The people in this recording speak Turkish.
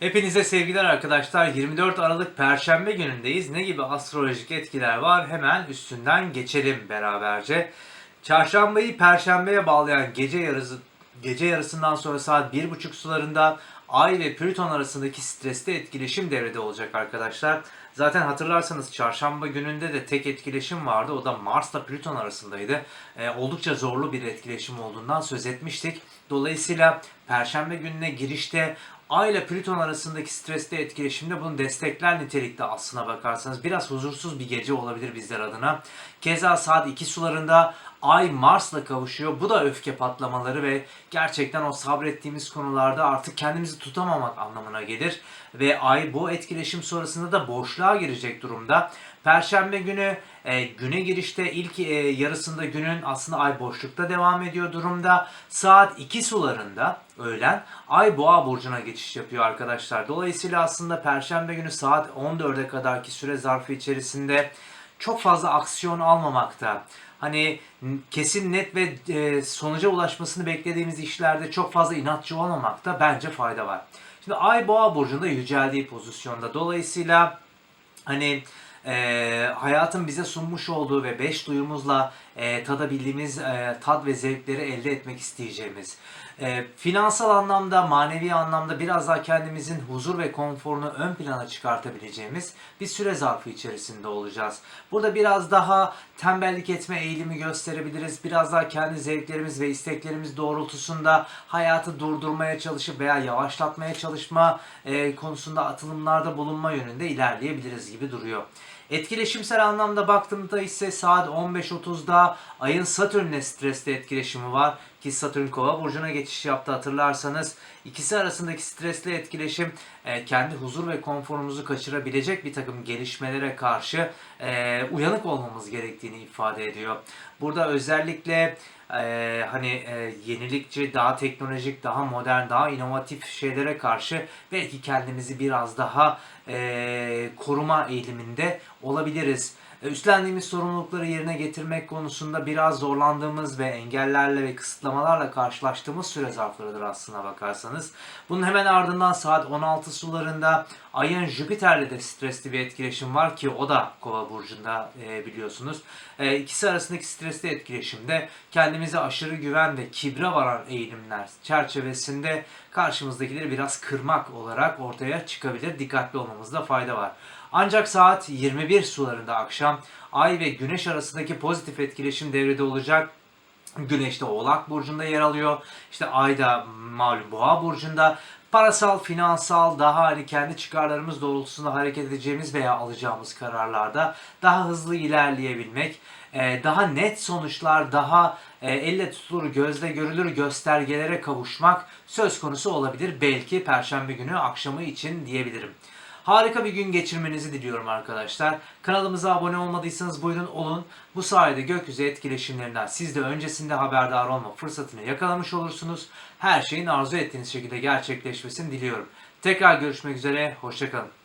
Hepinize sevgiler arkadaşlar. 24 Aralık Perşembe günündeyiz. Ne gibi astrolojik etkiler var? Hemen üstünden geçelim beraberce. Çarşambayı Perşembeye bağlayan gece yarısı gece yarısından sonra saat 1.30 sularında Ay ve Plüton arasındaki stresli etkileşim devrede olacak arkadaşlar. Zaten hatırlarsanız çarşamba gününde de tek etkileşim vardı. O da Mars'la Plüton arasındaydı. Ee, oldukça zorlu bir etkileşim olduğundan söz etmiştik. Dolayısıyla Perşembe gününe girişte Ay ile Plüton arasındaki stresli etkileşimde bunu destekler nitelikte aslına bakarsanız. Biraz huzursuz bir gece olabilir bizler adına. Keza saat 2 sularında Ay Mars'la kavuşuyor. Bu da öfke patlamaları ve gerçekten o sabrettiğimiz konularda artık kendimizi tutamamak anlamına gelir. Ve Ay bu etkileşim sonrasında da boşluğa girecek durumda. Perşembe günü e, güne girişte ilk e, yarısında günün aslında ay boşlukta devam ediyor durumda. Saat 2 sularında öğlen ay boğa burcuna geçiş yapıyor arkadaşlar. Dolayısıyla aslında perşembe günü saat 14'e kadarki süre zarfı içerisinde çok fazla aksiyon almamakta. Hani kesin net ve e, sonuca ulaşmasını beklediğimiz işlerde çok fazla inatçı olmamakta bence fayda var. Şimdi Ay Boğa burcunda yüceldiği pozisyonda. Dolayısıyla hani e, hayatın bize sunmuş olduğu ve beş duyumuzla e, tadabildiğimiz e, tad ve zevkleri elde etmek isteyeceğimiz, e, finansal anlamda, manevi anlamda biraz daha kendimizin huzur ve konforunu ön plana çıkartabileceğimiz bir süre zarfı içerisinde olacağız. Burada biraz daha tembellik etme eğilimi gösterebiliriz. Biraz daha kendi zevklerimiz ve isteklerimiz doğrultusunda hayatı durdurmaya çalışıp veya yavaşlatmaya çalışma e, konusunda atılımlarda bulunma yönünde ilerleyebiliriz gibi duruyor. Etkileşimsel anlamda baktığımda ise saat 15.30'da ayın Satürn'le stresli etkileşimi var. Ki Satürn kova burcuna geçiş yaptı hatırlarsanız. ikisi arasındaki stresli etkileşim e, kendi huzur ve konforumuzu kaçırabilecek bir takım gelişmelere karşı e, uyanık olmamız gerektiğini ifade ediyor. Burada özellikle e, hani yenilikçi, daha teknolojik, daha modern, daha inovatif şeylere karşı belki kendimizi biraz daha koruma eğiliminde olabiliriz. E, Üstlendiğimiz sorumlulukları yerine getirmek konusunda biraz zorlandığımız ve engellerle ve kısıtlamalarla karşılaştığımız süre zarflarıdır aslına bakarsanız. Bunun hemen ardından saat 16 sularında Ay'ın Jüpiter'le de stresli bir etkileşim var ki o da Kova burcunda e, biliyorsunuz. E, ikisi arasındaki stresli etkileşimde kendimize aşırı güven ve kibre varan eğilimler çerçevesinde karşımızdakileri biraz kırmak olarak ortaya çıkabilir. Dikkatli olmamızda fayda var. Ancak saat 21 sularında akşam Ay ve Güneş arasındaki pozitif etkileşim devrede olacak. Güneş de Oğlak Burcu'nda yer alıyor. İşte Ay da malum Boğa Burcu'nda. Parasal, finansal, daha hani kendi çıkarlarımız doğrultusunda hareket edeceğimiz veya alacağımız kararlarda daha hızlı ilerleyebilmek, e, daha net sonuçlar, daha e, elle tutulur, gözle görülür göstergelere kavuşmak söz konusu olabilir. Belki Perşembe günü akşamı için diyebilirim. Harika bir gün geçirmenizi diliyorum arkadaşlar. Kanalımıza abone olmadıysanız buyurun olun. Bu sayede gökyüzü etkileşimlerinden siz de öncesinde haberdar olma fırsatını yakalamış olursunuz. Her şeyin arzu ettiğiniz şekilde gerçekleşmesini diliyorum. Tekrar görüşmek üzere, hoşçakalın.